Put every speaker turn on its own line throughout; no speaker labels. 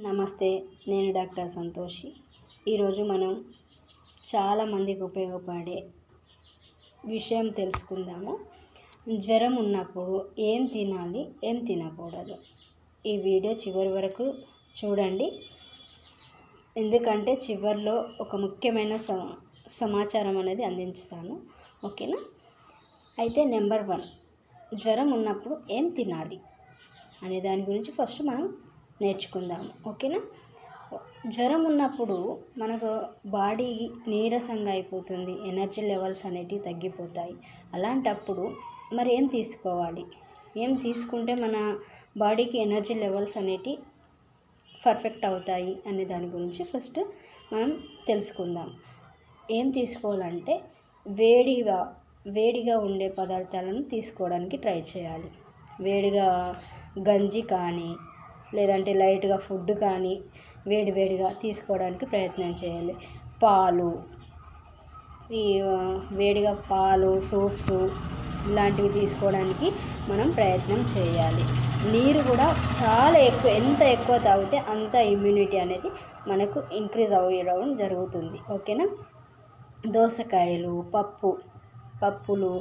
నమస్తే నేను డాక్టర్ సంతోషి. ఈరోజు మనం చాలామందికి ఉపయోగపడే విషయం తెలుసుకుందాము. జ్వరం ఉన్నప్పుడు ఏం తినాలి ఏం తినకూడదు? ఈ వీడియో చివరి వరకు చూడండి. ఎందుకంటే చివరిలో ఒక ముఖ్యమైన స- సమాచారం అనేది అందించుతాను. ఓకేనా? అయితే నెంబర్ వన్ జ్వరం ఉన్నప్పుడు ఏం తినాలి? అనే దాని గురించి ఫస్ట్ మనం నేర్చుకుందాము ఓకేనా? జ్వరం ఉన్నప్పుడు మనకు బాడీ నీరసంగా అయిపోతుంది. ఎనర్జీ లెవెల్స్ అనేటివి తగ్గిపోతాయి. అలాంటప్పుడు మరి ఏం తీసుకోవాలి? ఏం తీసుకుంటే మన బాడీకి ఎనర్జీ లెవెల్స్ అనేటివి పర్ఫెక్ట్ అవుతాయి అనే దాని గురించి ఫస్ట్ మనం తెలుసుకుందాం. ఏం తీసుకోవాలంటే వేడిగా వేడిగా ఉండే పదార్థాలను తీసుకోవడానికి ట్రై చేయాలి. వేడిగా గంజి కానీ లేదంటే లైట్గా ఫుడ్ కానీ వేడి వేడిగా తీసుకోవడానికి ప్రయత్నం చేయాలి పాలు ఈ వేడిగా పాలు సూప్స్ ఇలాంటివి తీసుకోవడానికి మనం ప్రయత్నం చేయాలి. నీరు కూడా చాలా ఎక్కువ ఎంత ఎక్కువ తాగితే అంత ఇమ్యూనిటీ అనేది మనకు ఇంక్రీజ్ అవ్వడం జరుగుతుంది. ఓకేనా? దోసకాయలు పప్పు పప్పులు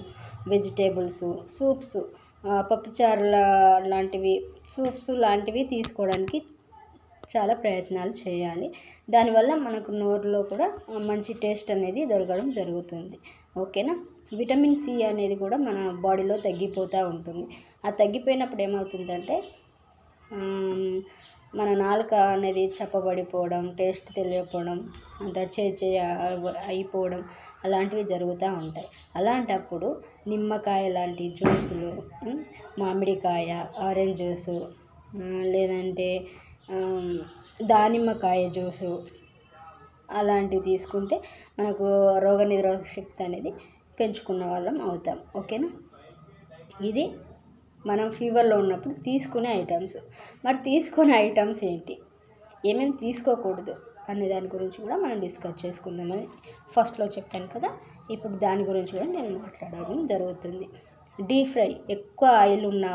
వెజిటేబుల్స్ సూప్స్ పప్పుచారుల లాంటివి సూప్స్ లాంటివి తీసుకోవడానికి చాలా ప్రయత్నాలు చేయాలి. దానివల్ల మనకు నోరులో కూడా మంచి టేస్ట్ అనేది దొరకడం జరుగుతుంది. ఓకేనా? విటమిన్ సి అనేది కూడా మన బాడీలో తగ్గిపోతూ ఉంటుంది. ఆ తగ్గిపోయినప్పుడు ఏమవుతుందంటే మన నాలుక అనేది చప్పబడిపోవడం టేస్ట్ తెలియకపోవడం అంత చే అయిపోవడం అలాంటివి జరుగుతూ ఉంటాయి. అలాంటప్పుడు నిమ్మకాయ లాంటి జ్యూసులు మామిడికాయ ఆరెంజ్ జ్యూసు లేదంటే దానిమ్మకాయ జ్యూసు అలాంటివి తీసుకుంటే మనకు రోగనిరోధక శక్తి అనేది పెంచుకున్న వాళ్ళం అవుతాం. ఓకేనా? ఇది మనం ఫీవర్లో ఉన్నప్పుడు తీసుకునే ఐటమ్స్ మరి తీసుకునే ఐటమ్స్ ఏంటి? ఏమేమి తీసుకోకూడదు అనే దాని గురించి కూడా మనం డిస్కస్ చేసుకుందామని ఫస్ట్లో చెప్పాను కదా. ఇప్పుడు దాని గురించి కూడా నేను మాట్లాడడం జరుగుతుంది. డీప్ ఫ్రై ఎక్కువ ఆయిల్ ఉన్న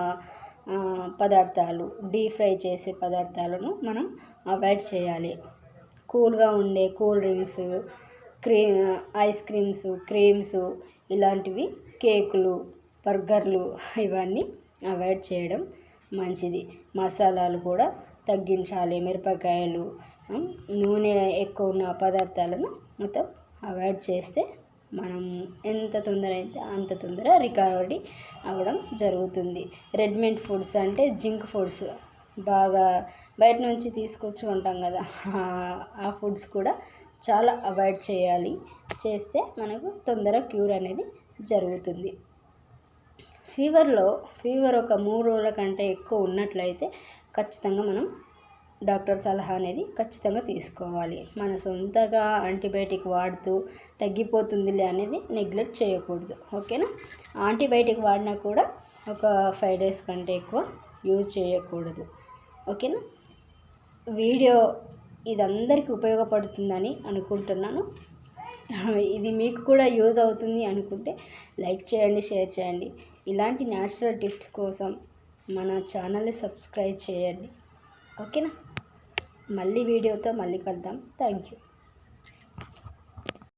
పదార్థాలు డీప్ ఫ్రై చేసే పదార్థాలను మనం అవాయిడ్ చేయాలి. కూల్గా ఉండే కూల్ డ్రింక్స్ క్రీ ఐస్ క్రీమ్స్ క్రీమ్స్ ఇలాంటివి కేకులు బర్గర్లు ఇవన్నీ అవాయిడ్ చేయడం మంచిది. మసాలాలు కూడా తగ్గించాలి. మిరపకాయలు నూనె ఎక్కువ ఉన్న పదార్థాలను మొత్తం అవాయిడ్ చేస్తే మనం ఎంత తొందర అయితే అంత తొందర రికవరీ అవ్వడం జరుగుతుంది. రెడీమేడ్ ఫుడ్స్ అంటే జింక్ ఫుడ్స్ బాగా బయట నుంచి తీసుకొచ్చి ఉంటాం కదా ఆ ఫుడ్స్ కూడా చాలా అవాయిడ్ చేయాలి. చేస్తే మనకు తొందర క్యూర్ అనేది జరుగుతుంది. ఫీవర్లో ఫీవర్ ఒక మూడు రోజుల కంటే ఎక్కువ ఉన్నట్లయితే ఖచ్చితంగా మనం డాక్టర్ సలహా అనేది ఖచ్చితంగా తీసుకోవాలి. మన సొంతగా యాంటీబయాటిక్ వాడుతూ తగ్గిపోతుందిలే అనేది నెగ్లెక్ట్ చేయకూడదు. ఓకేనా? యాంటీబయాటిక్ వాడినా కూడా ఒక ఫైవ్ డేస్ కంటే ఎక్కువ యూజ్ చేయకూడదు. ఓకేనా? వీడియో ఇది అందరికీ ఉపయోగపడుతుందని అనుకుంటున్నాను. ఇది మీకు కూడా యూజ్ అవుతుంది అనుకుంటే లైక్ చేయండి షేర్ చేయండి. ఇలాంటి న్యాచురల్ టిప్స్ కోసం మన ఛానల్ని సబ్స్క్రైబ్ చేయండి. ఓకేనా? మళ్ళీ వీడియోతో మళ్ళీ కలుద్దాం. Thank you.